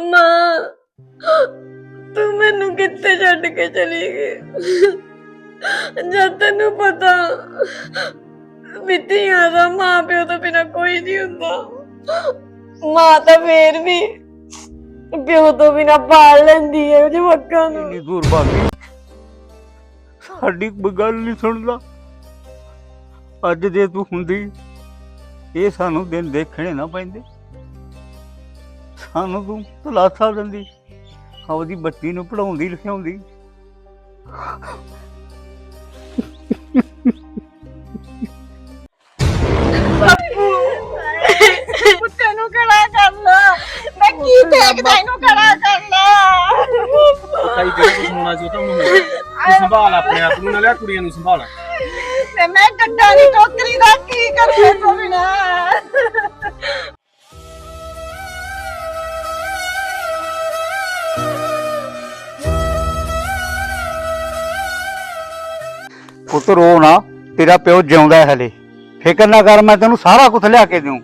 ਮਾਂ, ਤੂੰ ਮੈਨੂੰ ਕਿੱਥੇ ਛੱਡ ਕੇ ਚਲੀ ਗਈ? ਜਦ ਤੈਨੂੰ ਪਤਾ ਮਿੱਤੀਆਂ ਦਾ ਮਾਂ ਪਿਓ ਤੋਂ ਬਿਨਾ ਕੋਈ ਨਹੀਂ ਹੁੰਦਾ। ਮਾਂ ਤਾਂ ਫੇਰ ਵੀ ਪਿਓ ਤੋਂ ਬਿਨਾ ਪਾਲ ਲੈਂਦੀ ਹੈ ਜਵਾਕਾਂ ਨੂੰ। ਇੰਨੀ ਦੂਰ ਭਾਗੀ ਸਾਡੀ ਗੱਲ ਨਹੀਂ ਸੁਣਦਾ। ਅੱਜ ਜੇ ਤੂੰ ਹੁੰਦੀ, ਇਹ ਸਾਨੂੰ ਦਿਨ ਦੇਖਣੇ ਨਾ ਪੈਂਦੇ। ਸਾਨੂੰ ਤੂੰ ਤਲਾਸਾ ਦਿੰਦੀ। ਆਪਦੀ ਬੱਚੀ ਨੂੰ ਪੜਾਉਂਦੀ ਲਿਖਾਉਂਦੀ ਪੁੱਤੇ ਨੂੰ ਖੜਾ ਕਰ ਲਾ। ਮੈਂ ਕੀ ਦੇਖਦਾ ਇਹਨੂੰ ਖੜਾ ਕਰ ਲਾ। ਭਾਈ ਜਿਹੜਾ ਕੁਝ ਹੋਣਾ ਸੀ ਉਹ ਤਾਂ ਹੁਣ ਹੋ ਗਿਆ। ਤੂੰ ਸੰਭਾਲ ਆਪਣੇ ਆਪ ਨੂੰ ਨਾਲੇ ਆਹ ਕੁੜੀਆਂ ਨੂੰ ਸੰਭਾਲ। ਤੇ ਮੈਂ ਗੱਡਾ ਦੀ ਟੋਕਰੀ ਦਾ ਕੀ ਕਰਾਂ ਤੋਂ ਬਿਨਾ? ਪੁੱਤ ਰੋ ਨਾ ਤੇਰਾ ਪਿਓ ਜਿਉਂਦਾ ਹੈ ਹਲੇ। ਫਿਕਰ ਨਾ ਕਰ ਮੈਂ ਤੈਨੂੰ ਸਾਰਾ ਕੁਝ ਲਿਆ ਕੇ ਦੇਉਂ।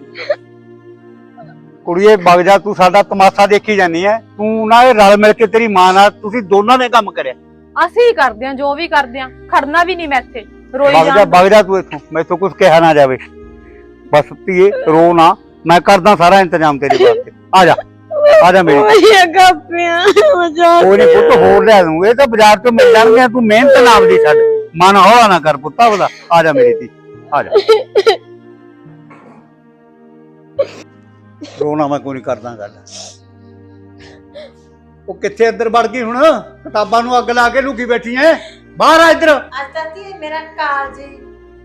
ਕੁੜੀਏ ਵਗ ਜਾ ਤੂੰ ਸਾਡਾ ਤਮਾਸ਼ਾ ਦੇਖੀ ਜਾਨੀ ਐ। ਤੂੰ ਨਾ ਇਹ ਰਲ ਮਿਲ ਕੇ ਤੇਰੀ ਮਾਂ ਨਾਲ ਤੁਸੀਂ ਦੋਨਾਂ ਨੇ ਕੰਮ ਕਰਿਆ। ਅਸੀਂ ਹੀ ਕਰਦੇ ਆ ਜੋ ਵੀ ਕਰਦੇ ਆ। ਖੜਨਾ ਵੀ ਨਹੀਂ ਮੈਂ ਇੱਥੇ ਰੋਈ ਵਗ ਜਾ ਵਗ ਜਾ ਤੂੰ ਇੱਥੋਂ ਮੈਥੋਂ ਕੁਝ ਕਿਹਾ ਨਾ ਜਾਵੇ। ਬਸ ਧੀਏ ਰੋ ਨਾ ਮੈਂ ਕਰਦਾ ਸਾਰਾ ਇੰਤਜ਼ਾਮ ਤੇਰੇ ਵਾਸਤੇ। ਆ ਜਾ ਆ ਜਾ ਮੇਰੇ ਓਏ ਗਾਪਿਆਂ ਮਜ਼ਾ ਕੋਈ ਨਹੀਂ ਪੁੱਤ ਹੋਰ ਲਿਆ ਦੂੰ ਇਹ ਤਾਂ ਬਾਜ਼ਾਰ ਤੋਂ ਮਿਲ ਜਾਣਗੇ ਤੂੰ ਮਿਹਨਤ ਨਾ ਆਪਦੀ ਛੱਡ। ਮਨ ਹੌਲਾ ਨਾ ਕਰ ਪੁੱਤਾ ਉਹਦਾ ਆ ਜਾ ਮੇਰੀ ਧੀ ਆ ਜਾ। ਰੋਣਾ ਮੈਂ ਕੋਈ ਨਹੀਂ ਕਰਦਾ ਗੱਲ। ਉਹ ਕਿੱਥੇ ਅੰਦਰ ਵੜ ਗਈ ਹੁਣ? ਕਿਤਾਬਾਂ ਨੂੰ ਅੱਗ ਲਾ ਕੇ ਲੁਕੀ ਬੈਠੀ ਐ। ਬਾਹਰ ਆ ਇੱਧਰ। ਅੱਜ ਤਾਂ ਧੀਏ ਮੇਰਾ ਕਾਲਜ ਹੀ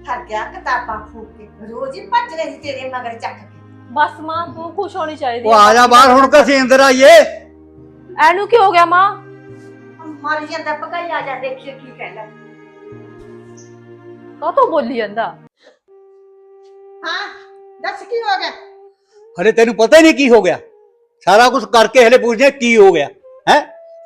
ਥਰ ਗਿਆ ਕਿਤਾਬਾਂ ਫੂਕ ਕੇ। ਰੋਜ਼ ਹੀ ਭੱਜ ਰਹੀ ਸੀ ਤੇਰੇ ਮਗਰ ਚੱਕ ਕੇ। ਬਸ ਮਾਂ ਤੂੰ ਖੁਸ਼ ਹੋਣੀ ਚਾਹੀਦੀ ਉਹ ਆ ਜਾ ਬਾਹਰ ਹੁਣ ਕਸੀਂ ਅੰਦਰ ਆਈਏ। ਐਨੂੰ ਕੀ ਹੋ ਗਿਆ ਮਾਂ? ਮਰ ਜਾਂਦਾ ਭਗਾਈ ਆ ਜਾ ਦੇਖੀਏ ਕੀ ਕਹਿੰਦਾ। ਕਾਹਤੋਂ ਬੋਲੀ ਜਾਂਦਾ? ਹਾਂ ਦੱਸ ਕੀ ਹੋ ਗਿਆ? ਹਲੇ ਤੈਨੂੰ ਪਤਾ ਹੀ ਨਹੀਂ ਕੀ ਹੋ ਗਿਆ। ਸਾਰਾ ਕੁਝ ਕਰਕੇ ਹਲੇ ਪੁੱਛਦੇ ਕੀ ਹੋ ਗਿਆ ਹੈ?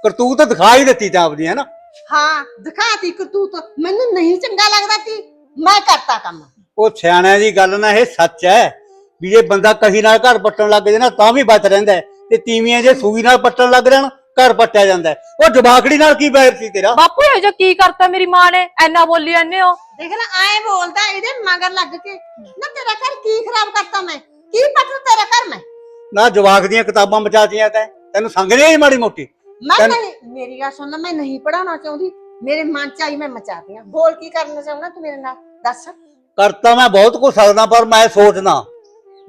ਕਰਤੂਤ ਦਿਖਾ ਹੀ ਦਿੱਤੀ ਤਾਂ ਆਪਦੀ ਹੈ ਨਾ ਹਾਂ ਦਿਖਾਤੀ ਕਰਤੂਤ। ਮੈਨੂੰ ਨਹੀਂ ਚੰਗਾ ਲੱਗਦਾ ਸੀ। ਮੈਂ ਕਰਤਾ ਕੰਮ। ਉਹ ਸਿਆਣਿਆਂ ਦੀ ਗੱਲ ਨਾ ਇਹ ਸੱਚ ਹੈ ਵੀ ਜੇ ਬੰਦਾ ਕਹੀ ਨਾਲ ਘਰ ਪੱਟਣ ਲੱਗ ਜੇ ਨਾ ਤਾਂ ਵੀ ਬਚ ਰਹਿੰਦਾ ਹੈ ਤੇ ਤੀਵੀਆਂ ਜੇ ਸੂਈ ਨਾਲ ਪੱਟਣ ਲੱਗ ਜਾਣ ਘਰ ਪੱਟਿਆ ਜਾਂਦਾ ਹੈ। ਉਹ ਜਵਾਕੜੀ ਨਾਲ ਕੀ ਬੈਰ ਸੀ ਤੇਰਾ? ਬਾਪੂ ਇਹ ਜੋ ਕੀ ਕਰਤਾ ਮੇਰੀ ਮਾਂ ਨੇ? ਐਨਾ ਬੋਲੀ ਜਾਂਦੇ ਹੋ। ਦੇਖ ਲੈ ਆਏ ਬੋਲਦਾ ਇਹਦੇ ਮਗਰ ਲੱਗ ਕੇ। ਨਾ ਤੇਰਾ ਘਰ ਕੀ ਖਰਾਬ ਕਰਤਾ ਮੈਂ? ਕੀ ਪਟੂ ਤੇਰਾ ਘਰ ਮੈਂ? ਨਾ ਜਵਾਕ ਦੀਆਂ ਕਿਤਾਬਾਂ ਬਚਾਤੀਆਂ ਤੈਂ। ਤੈਨੂੰ ਸੰਗ ਨਹੀਂ ਆਈ ਮਾੜੀ ਮੋਟੀ? ਮੈਂ ਤੈਨੂੰ- ਨਹੀਂ ਮੇਰੀ ਗੱਲ ਸੁਣ ਮੈਂ ਨਹੀਂ ਪੜਾਉਣਾ ਚਾਹੁੰਦੀ। ਮੇਰੇ ਮਨ ਚ ਆਈ ਮੈਂ ਮਚਾਤੀ ਆ ਬੋਲ ਕੀ ਕਰਨਾ ਚਾਹੁੰਦਾ ਤੂੰ ਮੇਰੇ ਨਾਲ? ਦੱਸ। ਕਰਤਾ ਮੈਂ ਬਹੁਤ ਕੁਝ ਸਕਦਾ ਪਰ ਮੈਂ ਸੋਚਦਾ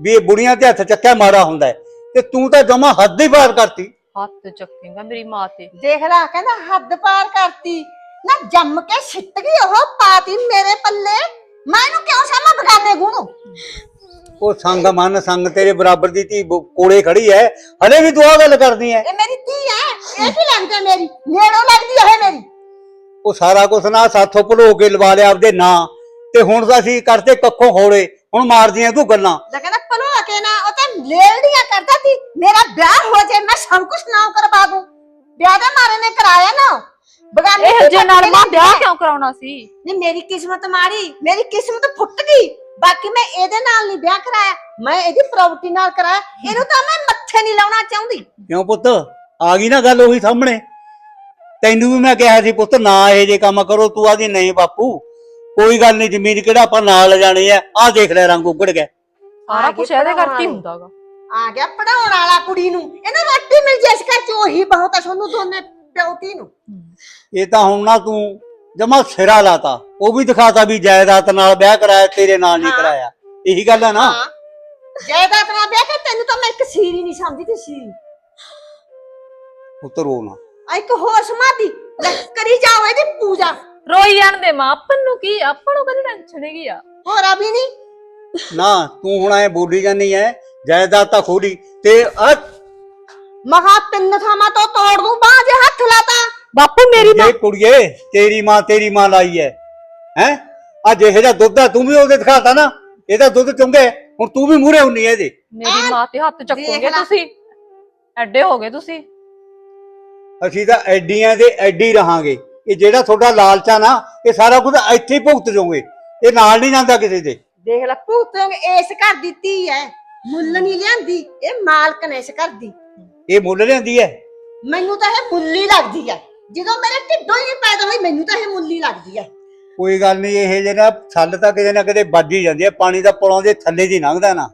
ਵੀ ਇਹ ਬੁੜੀਆਂ ਤੇ ਹੱਥ ਚੱਕਿਆ ਮਾੜਾ ਹੁੰਦਾ ਹੈ। ਤੇ ਤੂੰ ਤਾਂ ਜਮਾ ਹੱਦ ਹੀ ਪਾਰ ਕਰਤੀ। ਹੱਥ ਚੱਕੇਗਾ ਮੇਰੀ ਮਾਂ ਤੇ। ਦੇਖ ਲੈ ਕਹਿੰਦਾ ਹੱਦ ਪਾਰ ਕਰਤੀ। ਨਾ ਜੰਮ ਕੇ ਛਿੱਟ ਗਈ ਉਹ ਪਾਤੀ ਮੇਰੇ ਪੱਲੇ। ਮੈਂ ਇਹਨੂੰ ਕਿਉਂ ਸਾਮਾ ਬਗਾਨੇ ਗੁਣੂ ਉਹ ਸੰਗ ਮਨ ਸੰਗ ਤੇਰੇ ਬਰਾਬਰ ਦੀ ਧੀ ਬ- ਕੋਲੇ ਖੜੀ ਹੈ ਹਲੇ ਵੀ ਤੂੰ ਗੱਲ ਕਰਦੀ ਹੈ ਇਹ ਮੇਰੀ ਧੀ ਹੈ ਇਹ ਕੀ ਲੱਗਦਾ ਮੇਰੀ? ਨੇੜੋਂ ਲੱਗਦੀ ਹੈ ਇਹ ਮੇਰੀ। ਉਹ ਸਾਰਾ ਕੁਝ ਨਾ ਸਾਥੋਂ ਭੁਲੋ ਕੇ ਲਵਾ ਲਿਆ ਆਪਦੇ ਨਾਂ। ਤੇ ਹੁਣ ਤਾਂ ਅਸੀਂ ਕਰਤੇ ਕੱਖੋਂ ਹੋੜੇ ਹੁਣ ਮਾਰਦੀਆਂ ਤੂੰ ਗੱਲਾਂ। ਲੈ ਕਹਿੰਦਾ ਭਲੋ ਕੇ ਨਾ ਉਹ ਤਾਂ ਲੇੜੀਆਂ ਕਰਦਾ ਸੀ। ਮੇਰਾ ਵਿਆਹ ਹੋ ਜੇ ਮੈਂ ਸਭ ਕੁਝ ਨਾ ਕਰਵਾ ਦੂੰ। ਵਿਆਹ ਦੇ ਮਾਰੇ ਨੇ ਕਰਾਇਆ ਨਾ। ਬਗਾਨੇ ਇਹ ਜੇ ਨਾਲ ਮਾਂ ਵਿਆਹ ਕਿਉਂ ਕਰਾਉਣਾ ਸੀ? ਨਹੀਂ ਮੇਰੀ ਕਿਸਮਤ ਮਾੜੀ ਮੇਰੀ ਕਿਸਮਤ ਫੁੱਟ ਗਈ। ਬਾਕੀ ਮੈਂ ਇਹਦੇ ਨਾਲ ਨਹੀਂ ਵਿਆਹ ਕਰਾਇਆ ਮੈਂ ਇਹਦੀ ਪ੍ਰਾਪਰਟੀ ਨਾਲ ਕਰਾਇਆ। ਇਹਨੂੰ ਤਾਂ ਮੈਂ ਮੱਥੇ ਨਹੀਂ ਲਾਉਣਾ ਚਾਹੁੰਦੀ। ਕਿਉਂ ਪੁੱਤ? ਆ ਗਈ ਨਾ ਗੱਲ ਉਹੀ ਸਾਹਮਣੇ। ਤੈਨੂੰ ਵੀ ਮੈਂ ਕਿਹਾ ਸੀ ਪੁੱਤ ਨਾ ਇਹ ਜੇ ਕੰਮ ਕਰੋ ਤੂੰ ਆਦੀ ਨਹੀਂ ਬਾਪੂ। ਕੋਈ ਗੱਲ ਨਹੀਂ ਜ਼ਮੀਨ ਕਿਹੜਾ ਆਪਾਂ ਨਾਲ ਲਿਜਾਣੀ ਆ ਆਹ ਦੇਖ ਲੈ ਰੰਗ ਉੱਗੜ ਗਿਆ। ਸਾਰਾ ਆ ਕੁਝ ਗਏ ਇਹਦੇ ਕਰਕੇ ਹੁੰਦਾਗਾ ਆ ਗਿਆ ਪੜਾਉਣ ਵਾਲਾ ਕੁੜੀ ਨੂੰ। ਇਹਨੂੰ ਰੋਟੀ ਮਿਲ ਜੇ ਇਸ ਘਰ ਚ ਉਹੀ ਬਹੁਤ ਆ। ਤੁਹਾਨੂੰ ਦੋਨੇ ਪਿਓਤੀ ਨੂੰ ਇਹ ਤਾਂ ਹੁਣ ਨਾ ਤੂੰ ਜਮਾ ਸਿਰਾ ਲਾਤਾ। ਉਹ ਵੀ ਦਿਖਾਤਾ ਵੀ ਜਾਇਦਾਦ ਨਾਲ ਵਿਆਹ ਕਰਾਇਆ ਤੇਰੇ ਨਾਲ ਨਹੀਂ ਹਾਂ। ਕਰਾਇਆ। ਇਹੀ ਗੱਲ ਹੈ ਨਾ? ਹਾਂ। ਜਾਇਦਾਦ ਨਾਲ ਵਿਆਹ ਕਰ ਤੈਨੂੰ ਤਾਂ ਮੈਂ ਇੱਕ ਸੀਰ ਹੀ ਨਹੀਂ ਸਮਝਦੀ ਤੇ ਸੀਰ। ਪੁੱਤ ਰੋ ਨਾ। ਆ ਇੱਕ ਹੋਰ ਸਮਾਧੀ ਲੈ ਕਰੀ ਜਾਓ ਇਹਦੀ ਪੂਜਾ। ਰੋਈ ਜਾਣ ਦੇ ਮਾਂ ਆਪਾਂ ਨੂੰ ਕੀ ਆਪਾਂ ਨੂੰ ਕਦੀ ਟੈਨਸ਼ਨ ਹੈਗੀ ਆ? ਹੋਰ ਆ ਵੀ ਨਹੀਂ। ਨਾ ਤੂੰ ਹੁਣ ਐ ਬੋਲੀ ਜਾਨੀ ਐ ਜਾਇਦਾਦ ਤਾਂ ਖੋਲੀ ਤੇ ਆ ਮਹਾ ਤਿੰਨ ਥਾਵਾਂ ਤੋਂ ਤੋੜ ਦੂੰ ਬਾਹ ਜੇ ਹੱਥ ਲਾਤਾ। ਬਾਪੂ ਮੇਰੀ ਮਾਂ ਜੇ ਕੁੜੀਏ ਤੇਰੀ ਮਾਂ ਤੇਰੀ ਮਾਂ ਲਾਈ ਐ। ਹੈ? ਅੱਜ ਇਹ ਜਿਹਾ ਦੁੱਧ ਆ ਤੂੰ ਵੀ ਉਹਦੇ ਦਿਖਾਤਾ ਨਾ। ਇਹਦਾ ਦੁੱਧ ਚੁੰਗੇ ਹੁਣ ਤੂੰ ਵੀ ਮੂਹਰੇ ਹੁੰਨੀ ਐ ਇਹਦੇ। ਮੇਰੀ ਮਾਂ ਤੇ ਹੱਥ ਚੱਕੋਗੇ ਦੇਖ ਲੈ। ਤੁਸੀਂ? ਐਡੇ ਹੋਗੇ ਤੁਸੀਂ? ਅਸੀਂ ਤਾਂ ਐਡੀਆਂ ਦੇ ਐਡੀ ਰਹਾਂਗੇ। ਇਹ ਜਿਹੜਾ ਤੁਹਾਡਾ ਲਾਲਚਾ ਨਾ ਇਹ ਸਾਰਾ ਕੁਝ ਇੱਥੇ ਹੀ ਭੁਗਤ ਜਾਓਗੇ। ਇਹ ਨਾਲ ਨਹੀਂ ਜਾਂਦਾ ਕਿਸੇ ਦੇ। ਦੇਖ ਲੈ ਭੂਤੋਂ ਇਸ ਘਰ ਦੀ ਧੀ ਐ। ਮੁੱਲ ਨਹੀਂ ਲਿਆਂਦੀ ਇਹ ਮਾਲਕ ਨੇ ਇਸ ਘਰ ਦੀ। ਇਹ ਮੁੱਲ ਲੈਂਦੀ ਹੈ? ਮੈਨੂੰ ਤਾਂ ਇਹ ਮੁੱਲੀ ਲੱਗਦੀ ਹੈ ਜਦੋਂ ਮੇਰੇ ਢਿੱਡੋਂ ਹੀ ਪੈਦਾ ਹੋਈ ਮੈਨੂੰ ਤਾਂ ਇਹ ਮੁੱਲੀ ਲੱਗਦੀ ਹੈ ਕੋਈ ਗੱਲ ਨਹੀਂ ਇਹ ਜਿਹੜਾ ਛੱਲ ਤਾਂ ਕਿਤੇ ਨਾ ਕਿਤੇ ਵੱਜ ਹੀ ਜਾਂਦੀ ਹੈ ਪਾਣੀ ਦਾ ਪੁਲਾਂ ਦੇ ਥੱਲੇ ਦੀ ਲੰਘਦਾ ਨਾ।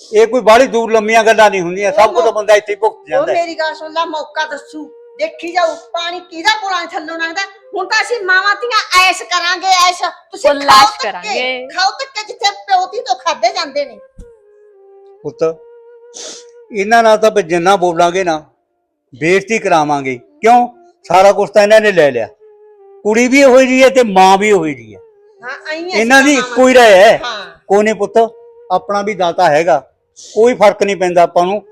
ਇਹ ਕੋਈ ਬਾਹਲੀ ਦੂਰ ਲੰਮੀਆਂ ਗੱਲਾਂ ਨਹੀਂ ਹੁੰਦੀਆਂ ਸਭ ਕੁਝ ਤਾਂ ਬੰਦਾ ਇੱਥੇ ਹੀ ਭੁਗਤ ਉਹ ਜਾਂਦਾ ਹੈ। ਮੇਰੀ ਗੱਲ ਸੁਣ ਲੈ ਮੌਕਾ ਦੱਸੂ। ਦੇਖੀ ਜਾਊ ਪਾਣੀ ਕਿਹਦਾ ਪੁਲਾਂ ਥੱਲੋਂ ਲੰਘਦਾ? ਹੁਣ ਤਾਂ ਅਸੀਂ ਮਾਵਾਂ ਧੀਆਂ ਐਸ਼ ਕਰਾਂਗੇ ਐਸ਼। ਤੁਸੀਂ ਖਾਓ ਧੱਕੇ, ਕਰਾਂਗੇ। ਖਾਓ ਧੱਕੇ ਜਿੱਥੇ ਪਿਓਤੀ ਤੋਂ ਖਾਦੇ ਜਾਂਦੇ ਨੇ। ਪੁੱਤ ਇਹਨਾਂ ਨਾਲ ਤਾਂ ਜਿੰਨਾ ਬੋਲਾਂਗੇ ਨਾ ਬੇਇੱਜ਼ਤੀ ਕਰਾਵਾਂਗੇ। ਕਿਉਂ? ਸਾਰਾ ਕੁਝ ਤਾਂ ਇਹਨਾਂ ਨੇ ਲੈ ਲਿਆ। ਕੁੜੀ ਵੀ ਹੋਈ ਜੀ ਹੈ ਤੇ ਮਾਂ ਵੀ ਹੋਈ ਜੀ ਹੈ। ਇਹਨਾਂ ਦੀ ਇੱਕੋ ਹੀ ਰਹਿ ਹੈ। ਹਾਂ। ਕੋਈ ਨਹੀਂ ਪੁੱਤ ਆਪਣਾ ਵੀ ਦਾਤਾ ਹੈਗਾ। ਕੋਈ ਫ਼ਰਕ ਨਹੀਂ ਪੈਂਦਾ ਆਪਾਂ ਨੂੰ।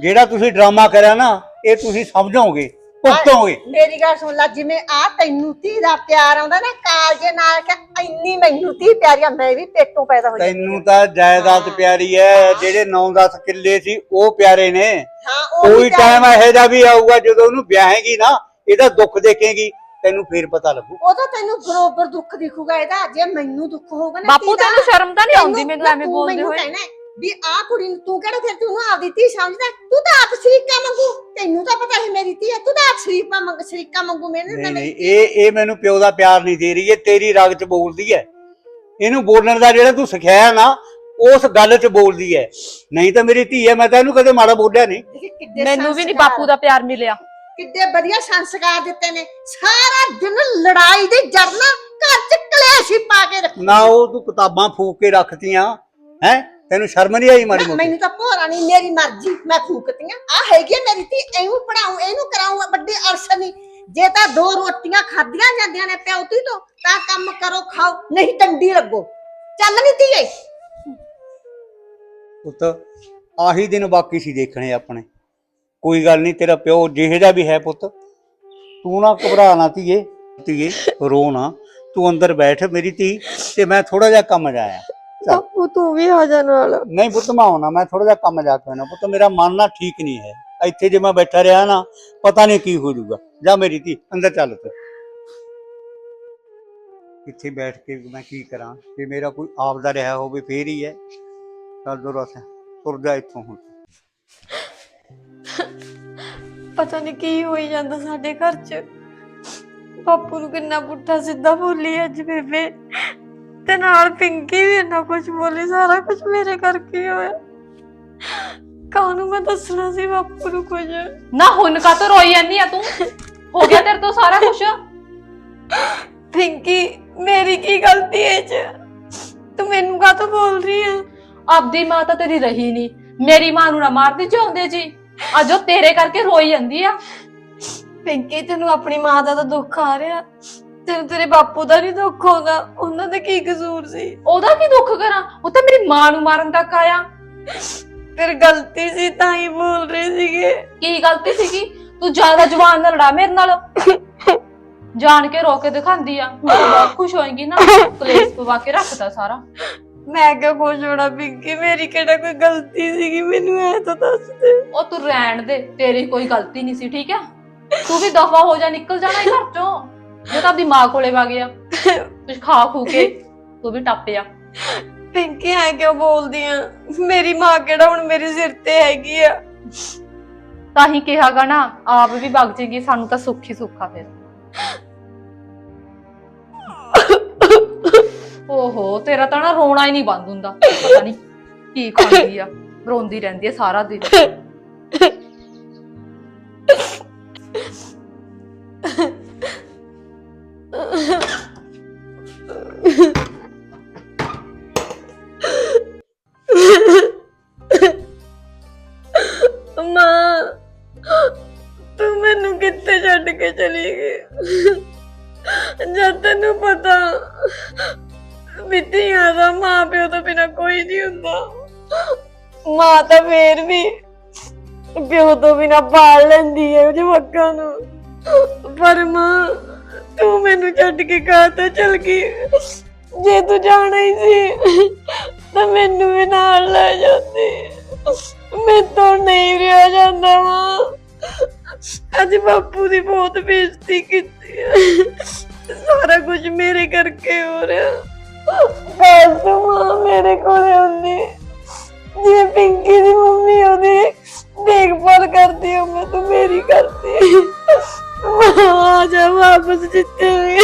ਜਿਹੜਾ ਤੁਸੀਂ ਡਰਾਮਾ ਕਰਿਆ ਨਾ ਇਹ ਤੁਸੀਂ ਸਮਝੋਗੇ। ਭੁਗਤੋਗੇ ਮੇਰੀ ਗੱਲ ਸੁਣ ਲੈ ਜਿਵੇਂ ਆ ਤੈਨੂੰ ਧੀ ਦਾ ਪਿਆਰ ਆਉਂਦਾ ਨਾ ਕਾਲਜੇ ਨਾਲ ਕਿ ਇੰਨੀ ਮੈਨੂੰ ਧੀ ਪਿਆਰੀ ਆ ਮੈਂ ਵੀ ਪੇਟੋਂ ਪੈਦਾ ਹੋਈ ਤੈਨੂੰ ਤਾਂ ਜਾਇਦਾਦ। ਪਿਆਰੀ ਹੈ ਜਿਹੜੇ 9-10 ਕਿੱਲੇ ਸੀ ਉਹ ਪਿਆਰੇ ਨੇ। ਹਾਂ ਉਹ ਕੋਈ ਟਾਈਮ ਇਹੋ ਜਿਹਾ ਵੀ ਆਊਗਾ ਜਦੋਂ ਉਹਨੂੰ ਵਿਆਹੇਗੀ ਨਾ ਇਹਦਾ ਦੁੱਖ ਦੇਖੇਗੀ ਤੈਨੂੰ ਫੇਰ ਪਤਾ ਲੱਗੂ। ਉਹ ਤਾਂ ਤੈਨੂੰ ਬਰੋਬਰ ਦੁੱਖ ਦਿਖੂਗਾ ਇਹਦਾ ਜੇ ਮੈਨੂੰ ਦੁੱਖ ਹੋਊਗਾ ਨਾ ਬਾਪੂ ਤੈਨੂੰ ਸ਼ਰਮ ਤਾਂ ਨਹੀਂ ਆਉਂਦੀ ਮੈਨੂੰ ਐਵੇਂ ਬੋਲਦੇ ਹੋਏ। ਵੀ ਆਹ ਕੁੜੀ ਨੂੰ ਤੂੰ ਕਿਹੜਾ ਫਿਰ ਤੂੰ ਆਪਦੀ ਧੀ ਸਮਝਦਾ? ਤੂੰ ਤਾਂ ਆਪ ਸ਼ਰੀਕਾ ਮੰਗੂ ਤੈਨੂੰ ਤਾਂ ਪਤਾ ਹੈ ਮੇਰੀ ਧੀ ਹੈ ਤੂੰ ਤਾਂ ਆਪ ਸ਼ਰੀਕਾ ਮੰਗ ਸ਼ਰੀਕਾ ਮੰਗੂ ਮੇਰੇ ਨਹੀਂ ਨਾਲ ਨਹੀਂ ਇਹ ਇਹ ਮੈਨੂੰ ਪਿਓ ਦਾ ਪਿਆਰ ਨਹੀਂ ਦੇ ਰਹੀ ਇਹ ਤੇਰੀ ਰਗ ਚ ਬੋਲਦੀ ਹੈ ਇਹਨੂੰ ਬੋਲਣ ਦਾ ਜਿਹੜਾ ਤੂੰ ਸਿਖਾਇਆ ਨਾ ਉਸ ਗੱਲ ਚ ਬੋਲਦੀ ਹੈ ਨਹੀਂ ਤਾਂ ਮੇਰੀ ਧੀ ਹੈ ਮੈਂ ਤਾਂ ਇਹਨੂੰ ਕਦੇ ਮਾੜਾ ਬੋਲਿਆ ਨਹੀਂ। ਦੇਖੀ ਕਿੱਡੇ ਮੈਨੂੰ ਵੀ ਨਹੀਂ ਸੰਸਕਾਰ- ਬਾਪੂ ਦਾ ਪਿਆਰ ਮਿਲਿਆ। ਕਿੱਡੇ ਵਧੀਆ ਸੰਸਕਾਰ ਦਿੱਤੇ ਨੇ। ਸਾਰਾ ਦਿਨ ਲੜਾਈ ਦੀ ਜੜਨਾ ਘਰ ਚ ਕਲੇਸ਼ ਹੀ ਪਾ ਕੇ ਰੱਖੂ। ਨਾ ਉਹ ਤੂੰ ਕਿਤਾਬਾਂ ਫੂਕ ਕੇ ਰੱਖਤੀਆਂ ਹੈ? ਤੈਨੂੰ ਸ਼ਰਮ ਨਹੀਂ ਆਈ ਮਾੜੀ ਮੋਟੀ? ਮੈਨੂੰ ਤਾਂ ਭੋਰਾ ਨਹੀਂ ਮੇਰੀ ਮਰਜ਼ੀ ਮੈਂ ਫੂਕਤੀਆਂ। ਆ ਹੈਗੀ ਆ ਮੇਰੀ ਧੀ ਇਹਨੂੰ ਪੜਾਉ ਇਹਨੂੰ ਕਰਾਉ ਵੱਡੀ ਅਰਸ਼ ਨਹੀਂ ਜੇ ਤਾਂ ਦੋ ਰੋਟੀਆਂ ਖਾਧੀਆਂ ਜਾਂਦੀਆਂ ਨੇ ਪਿਉਤੀ ਤੋਂ ਤਾਂ ਕੰਮ ਕਰੋ ਖਾਓ ਨਹੀਂ ਟੰਡੀ ਲੱਗੋ। ਚੱਲ ਨਹੀਂ ਧੀਏ। ਪੁੱਤ ਆਹੀ ਦਿਨ ਬਾਕੀ ਸੀ ਦੇਖਣੇ ਆਪਣੇ। ਕੋਈ ਗੱਲ ਨਹੀਂ ਤੇਰਾ ਪਿਓ ਜਿਹੇ ਦਾ ਵੀ ਹੈ ਪੁੱਤ। ਤੂੰ ਨਾ ਘਬਰਾ ਨਾ ਧੀਏ। ਧੀਏ ਰੋ ਨਾ। ਤੂੰ ਅੰਦਰ ਬੈਠ ਮੇਰੀ ਧੀ ਤੇ ਮੈਂ ਥੋੜਾ ਜਿਹਾ ਕੰਮ ਜਾਇਆ। ਬਾਪੂ ਤੂੰ ਵੀ ਆ ਜਾ ਨਾਲ। ਨਹੀਂ ਪੁੱਤ ਮੈਂ ਆਉਣਾ ਮੈਂ ਥੋੜਾ ਜਿਹਾ ਕੰਮ ਜਾ ਕੇ ਆਉਣਾ। ਪੁੱਤ ਮੇਰਾ ਮਨ ਨਾ ਠੀਕ ਨਹੀਂ ਹੈ। ਇੱਥੇ ਜੇ ਮੈਂ ਬੈਠਾ ਰਿਹਾ ਨਾ ਪਤਾ ਨਹੀਂ ਕੀ ਹੋ ਜਾਊਗਾ। ਜਾ ਮੇਰੀ ਧੀ ਅੰਦਰ ਚੱਲ ਤੂੰ। ਇੱਥੇ ਬੈਠ ਕੇ ਮੈਂ ਕੀ ਕਰਾਂ? ਜੇ ਮੇਰਾ ਕੋਈ ਆਪਦਾ ਰਿਹਾ ਹੋਵੇ ਫੇਰ ਹੀ ਹੈ। ਚੱਲ ਦੋ ਰਸ ਤੁਰ ਜਾ ਇੱਥੋਂ ਹੁਣ। ਪਤਾ ਨਹੀਂ ਕੀ ਹੋਈ ਜਾਂਦਾ ਸਾਡੇ ਘਰ 'ਚ। ਬਾਪੂ ਨੂੰ ਕਿੰਨਾ ਪੁੱਠਾ ਸਿੱਧਾ ਬੋਲੀ ਅੱਜ ਬੇਬੇ। ਤੇ ਨਾਲ ਪਿੰਕੀ ਵੀ ਇੰਨਾ ਕੁਝ ਬੋਲੀ ਸਾਰਾ ਕੁਝ ਮੇਰੇ ਕਰਕੇ ਹੀ ਹੋਇਆ। ਕਾਹਨੂੰ ਮੈਂ ਦੱਸਣਾ ਸੀ ਬਾਪੂ ਨੂੰ ਕੁਝ? ਨਾ ਹੁਣ ਕਾ ਤੋ ਰੋਈ ਜਾਂਦੀ ਆ ਤੂੰ? ਹੋ ਗਿਆ ਤੇਰੇ ਤੋਂ ਸਾਰਾ ਕੁਝ ਪਿੰਕੀ ਮੇਰੀ ਕੀ ਗਲਤੀ ਹੈ 'ਚ? ਤੂੰ ਮੈਨੂੰ ਕਾਹਤੋਂ ਬੋਲ ਰਹੀ ਹੈ ਆਪਦੀ ਮਾਂ ਤਾਂ ਤੇਰੀ ਰਹੀ ਨਹੀਂ। ਮੇਰੀ ਮਾਂ ਨੂੰ ਨਾ ਮਾਰਦੀ ਚਾਹੁੰਦੇ ਜੀ। ਅੱਜ ਉਹ ਤੇਰੇ ਕਰਕੇ ਰੋਈ ਜਾਂਦੀ ਆ। ਪਿੰਕੀ ਤੈਨੂੰ ਆਪਣੀ ਮਾਂ ਦਾ ਤਾਂ ਦੁੱਖ ਆ ਰਿਹਾ। ਤੈਨੂੰ ਤੇਰੇ ਬਾਪੂ ਦਾ ਨਹੀਂ ਦੁੱਖ ਆਉਂਦਾ ਉਹਨਾਂ ਦਾ ਕੀ ਕਸੂਰ ਸੀ? ਉਹਦਾ ਕੀ ਦੁੱਖ ਕਰਾਂ? ਉਹ ਤਾਂ ਮੇਰੀ ਮਾਂ ਨੂੰ ਮਾਰਨ ਤੱਕ ਆਇਆ। ਫਿਰ ਗਲਤੀ ਸੀ ਤਾਂ ਹੀ ਬੋਲ ਰਹੇ ਸੀਗੇ। ਕੀ ਗਲਤੀ ਸੀਗੀ? ਤੂੰ ਜ਼ਿਆਦਾ ਜਵਾਨ ਨਾਲ ਲੜਾ ਮੇਰੇ ਨਾਲ। ਜਾਣ ਕੇ ਰੋ ਕੇ ਦਿਖਾਉਂਦੀ ਆ। ਮੈਂ ਬਹੁਤ ਖੁਸ਼ ਹੋਏਗੀ ਨਾ। ਕਲੇਸ਼ ਪਵਾ ਕੇ ਰੱਖਦਾ ਸਾਰਾ। ਮੈਂ ਕਿਹਾ ਖੁਸ਼ ਹੋਣਾ ਪਿੰਕੀ? ਮੇਰੀ ਕਿਹੜਾ ਕੋਈ ਗਲਤੀ ਸੀਗੀ? ਮੈਨੂੰ ਐ ਤਾਂ ਦੱਸ ਦੇ। ਉਹ ਤੂੰ ਰਹਿਣ ਦੇ। ਤੇਰੀ ਕੋਈ ਗਲਤੀ ਨਹੀਂ ਸੀ ਠੀਕ ਆ? ਤੂੰ ਵੀ ਦਫਾ ਹੋ ਜਾ ਨਿਕਲ ਜਾਣਾ ਇਹ ਘਰ ਚੋਂ। ਜੇ ਤਾਂ ਆਪਦੀ ਮਾਂ ਕੋਲੇ ਵਾ ਗਿਆ। ਕੁਝ ਖਾ ਖੂ ਕੇ ਤੂੰ ਵੀ ਟੱਪਿਆ ਪਿੰਕੀ ਐ ਕਿਉਂ ਬੋਲਦੀ ਆ? ਮੇਰੀ ਮਾਂ ਕਿਹੜਾ ਹੁਣ ਮੇਰੇ ਸਿਰ ਤੇ ਹੈਗੀ ਆ? ਤਾਂ ਹੀ ਕਿਹਾਗਾ ਨਾ ਆਪ ਵੀ ਵਗ ਜੇਗੀ ਸਾਨੂੰ ਤਾਂ ਸੁੱਖ ਹੀ ਸੁੱਖਾ ਫਿਰ। ਓਹੋ ਤੇਰਾ ਤਾਂ ਨਾ ਰੋਣਾ ਹੀ ਨਹੀਂ ਬੰਦ ਹੁੰਦਾ। ਪਤਾ ਨਹੀਂ ਕੀ ਖਾਂਦੀ ਆ ਰੋਂਦੀ ਰਹਿੰਦੀ ਆ ਸਾਰਾ ਦਿਨ। ਫੇਰ ਵੀ ਪਿਓ ਤੋਂ ਬਿਨਾ ਪਾਲ ਲੈਂਦੀ ਹੈ ਜਵਾਕਾਂ ਨੂੰ। ਪਰ ਮਾਂ, ਤੂੰ ਮੈਨੂੰ ਛੱਡ ਕੇ ਕਾਹਤੋਂ ਚਲ ਗਈ। ਜੇ ਤੂੰ ਜਾਣਾ ਹੀ ਸੀ, ਤਾਂ ਮੈਨੂੰ ਵੀ ਨਾਲ ਲੈ ਜਾਂਦੀ। ਮੈਂ ਤਾਂ ਨਹੀਂ ਰਿਹਾ ਜਾਂਦਾ ਮਾਂ। ਅੱਜ ਬਾਪੂ ਦੀ ਬਹੁਤ ਬੇਇੱਜ਼ਤੀ ਕੀਤੀ ਸਾਰਾ ਕੁਝ ਮੇਰੇ ਕਰਕੇ ਹੋ ਰਿਹਾ। ਬਸ ਮਾਂ, ਮੇਰੇ ਕੋਲ ਹੁੰਦੀ। ਜਿਵੇਂ ਪਿੰਕੀ ਦੀ ਮੰਮੀ ਉਹਦੀ ਦੇਖਭਾਲ ਕਰਦੀ ਹਾਂ ਮੈਂ ਤੂੰ ਮੇਰੀ ਕਰਦੀ ਆ। ਜਾ ਵਾਪਸ ਜਿੱਤੇ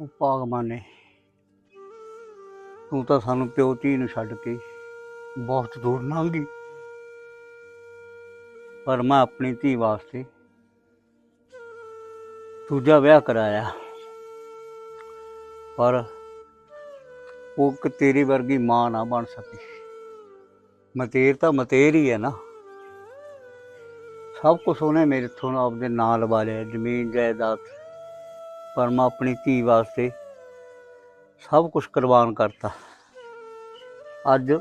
ਉਹ ਭਗਵਾਨ ਤੂੰ ਤਾਂ ਸਾਨੂੰ ਪਿਓ ਧੀ ਨੂੰ ਛੱਡ ਕੇ ਬਹੁਤ ਦੂਰ ਲੰਘ ਗਈ। ਪਰ ਮੈਂ ਆਪਣੀ ਧੀ ਵਾਸਤੇ ਦੂਜਾ ਵਿਆਹ ਕਰਾਇਆ। ਪਰ ਉਹ ਕਿ ਤੇਰੀ ਵਰਗੀ ਮਾਂ ਨਾ ਬਣ ਸਕੀ। ਮਤੇਰ ਤਾਂ ਮਤੇਰ ਹੀ ਹੈ ਨਾ। ਸਭ ਕੁਝ ਉਹਨੇ ਮੇਰੇ ਤੋਂ ਆਪਦੇ ਨਾਂ ਲਵਾ ਲਿਆ ਜ਼ਮੀਨ ਜਾਇਦਾਦ, ਪਰ ਮੈਂ ਆਪਣੀ ਧੀ ਵਾਸਤੇ ਸਭ ਕੁਝ ਕੁਰਬਾਨ ਕਰਤਾ। ਅੱਜ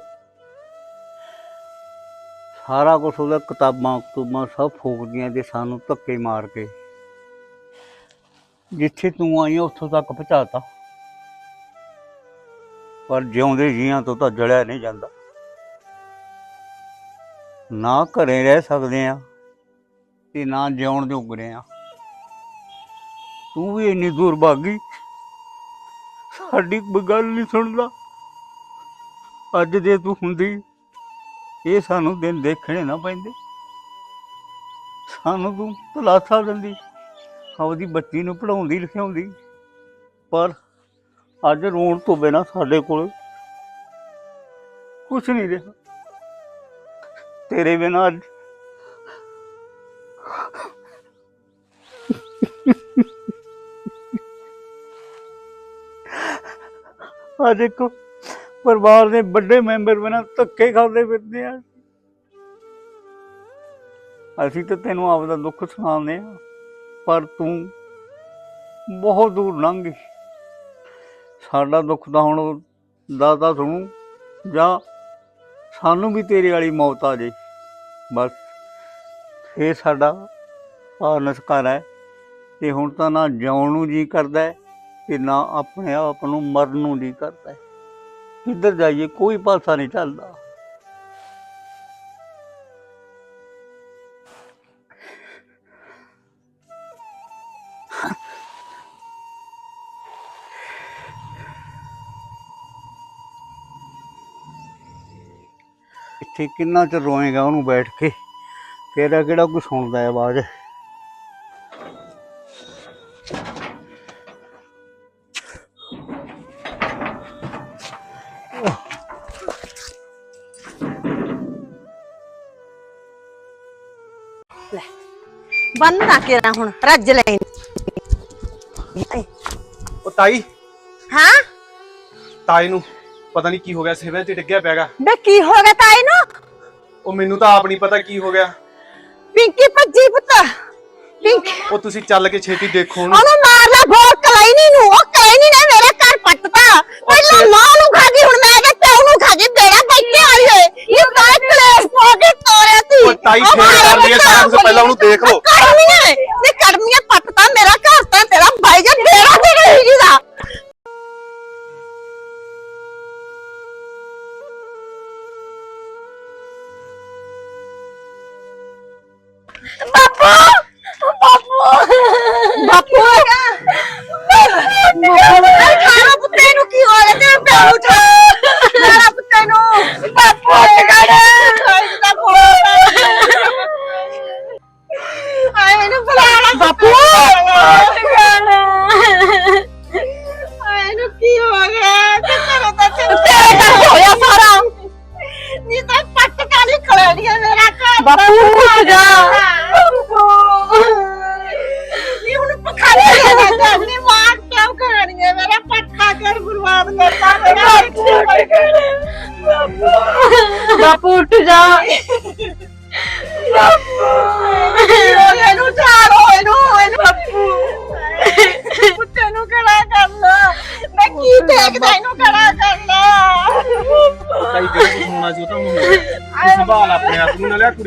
ਸਾਰਾ ਕੁਝ ਉਹਦਾ ਕਿਤਾਬਾਂ ਕਤੂਬਾਂ ਸਭ ਫੂਕਦੀਆਂ ਤੇ ਸਾਨੂੰ ਧੱਕੇ ਮਾਰ ਕੇ। ਜਿੱਥੇ ਤੂੰ ਆਈ ਉੱਥੋਂ ਤੱਕ ਪਹੁੰਚਾਤਾ। ਪਰ ਜਿਉਂਦੇ ਜੀਆਂ ਤੋਂ ਤਾਂ ਜਲਿਆ ਨਹੀਂ ਜਾਂਦਾ। ਨਾ ਘਰੇ ਰਹਿ ਸਕਦੇ ਆ। ਤੇ ਨਾ ਜਿਉਣ ਜੋਗ ਰਿਹਾ। ਤੂੰ ਵੀ ਇੰਨੀ ਦੂਰ ਭਾਗੀ ਸਾਡੀ ਗੱਲ ਨਹੀਂ ਸੁਣਦਾ। ਅੱਜ ਜੇ ਤੂੰ ਹੁੰਦੀ, ਇਹ ਸਾਨੂੰ ਦਿਨ ਦੇਖਣੇ ਨਾ ਪੈਂਦੇ। ਸਾਨੂੰ ਤੂੰ ਤਲਾਸਾ ਦਿੰਦੀ, ਆਪਦੀ ਬੱਚੀ ਨੂੰ ਪੜਾਉਂਦੀ ਲਿਖਾਉਂਦੀ। ਪਰ ਅੱਜ ਰੋਣ ਤੋਂ ਬਿਨਾ ਸਾਡੇ ਕੋਲ ਕੁਝ ਨਹੀਂ ਰਿਹਾ। ਤੇਰੇ ਬਿਨਾ ਅੱਜ ਅੱਜ ਇੱਕ ਪਰਿਵਾਰ ਦੇ ਵੱਡੇ ਮੈਂਬਰ ਬਿਨਾਂ ਧੱਕੇ ਖਾਂਦੇ ਫਿਰਦੇ ਆ। ਅਸੀਂ ਤਾਂ ਤੈਨੂੰ ਆਪਦਾ ਦੁੱਖ ਸੁਣਾਉਂਦੇ ਆ, ਪਰ ਤੂੰ ਬਹੁਤ ਦੂਰ ਲੰਘ ਗਈ। ਸਾਡਾ ਦੁੱਖ ਤਾਂ ਹੁਣ ਦਾਦਾ ਸੁਣੂ, ਜਾਂ ਸਾਨੂੰ ਵੀ ਤੇਰੇ ਵਾਲੀ ਮੌਤ ਆ ਜੇ। ਬਸ, ਇਹ ਸਾਡਾ ਆਨਸਕਾਰ ਹੈ, ਤੇ ਹੁਣ ਤਾਂ ਨਾ ਜਿਉਣ ਨੂੰ ਜੀ ਕਰਦਾ ਹੈ ਤੇ ਨਾ ਆਪਣੇ ਆਪ ਨੂੰ ਮਰਨ ਨੂੰ ਨਹੀਂ ਕਰਦਾ ਕਿੱਧਰ ਜਾਈਏ, ਕੋਈ ਪਾਸਾ ਨਹੀਂ ਚੱਲਦਾ। ਇੱਥੇ ਕਿੰਨਾ ਚਿਰ ਰੋਏਗਾ ਉਹਨੂੰ ਬੈਠ ਕੇ? ਤੇਰਾ ਕਿਹੜਾ ਕੋਈ ਸੁਣਦਾ ਆਵਾਜ਼? ਨਾ ਕੇਰਾ ਹੁਣ ਰੱਜ ਲੈਣ। ਉਹ ਤਾਈ। ਹਾਂ? ਤਾਈ ਨੂੰ ਪਤਾ ਨਹੀਂ ਕੀ ਹੋ ਗਿਆ ਸਿਵਲ ਤੇ ਡਿੱਗਿਆ ਪੈਗਾ ਬੇ ਕੀ ਹੋ ਗਿਆ ਤਾਈ ਨੂੰ? ਉਹ ਮੈਨੂੰ ਤਾਂ ਆਪ ਨਹੀਂ ਪਤਾ ਕੀ ਹੋ ਗਿਆ। ਪਿੰਕੀ ਭੱਜੀ ਪੁੱਤ। ਪਿੰਕੀ ਉਹ ਤੁਸੀਂ ਚੱਲ ਕੇ ਛੇਤੀ ਦੇਖੋ ਉਹਨੂੰ। ਉਹਨੂੰ ਮਾਰ ਲੈ ਬੋਲ ਕਲੈਣੀ ਨੂੰ ਉਹ ਕਲੈਣੀ ਨੇ ਮੇਰੇ ਘਰ ਪੱਟਤਾ ਪਹਿਲਾਂ ਮਾਂ ਨੂੰ ਖਾ ਗਈ ਹੁਣ ਮੈਂ ਤੇ ਪਿਓ ਨੂੰ ਖਾ ਗਈ। ਬੇੜਾ ਬੈਠੇ ਆਈ ਏ ਇਹ ਕਾਹ ਕਲੇਸ਼ ਪਾ ਕੇ ਤੋਰਿਆ ਤੀ ਉਹ ਤਾਈ ਫੇਰ ਕਰ ਲਈ ਹੈ ਸਾਰਾ ਕੁਝ ਪਹਿਲਾਂ ਉਹਨੂੰ ਦੇਖ ਲਓ। ਕੜਮੀਆਂ ਨੇ। ਕੜਮੀਆਂ ਪੱਟਤਾ ਮੇਰਾ ਘਰ ਤਾਂ ਤੇਰਾ ਭਾਈ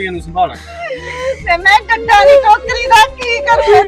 ਕੁੜੀਆਂ ਨੂੰ ਸੰਭਾਲਾਂ। ਤੇ ਮੈਂ ਡੱਡਾ ਦੀ ਟੋਕਰੀ ਦਾ ਕੀ ਕਰਾਂ?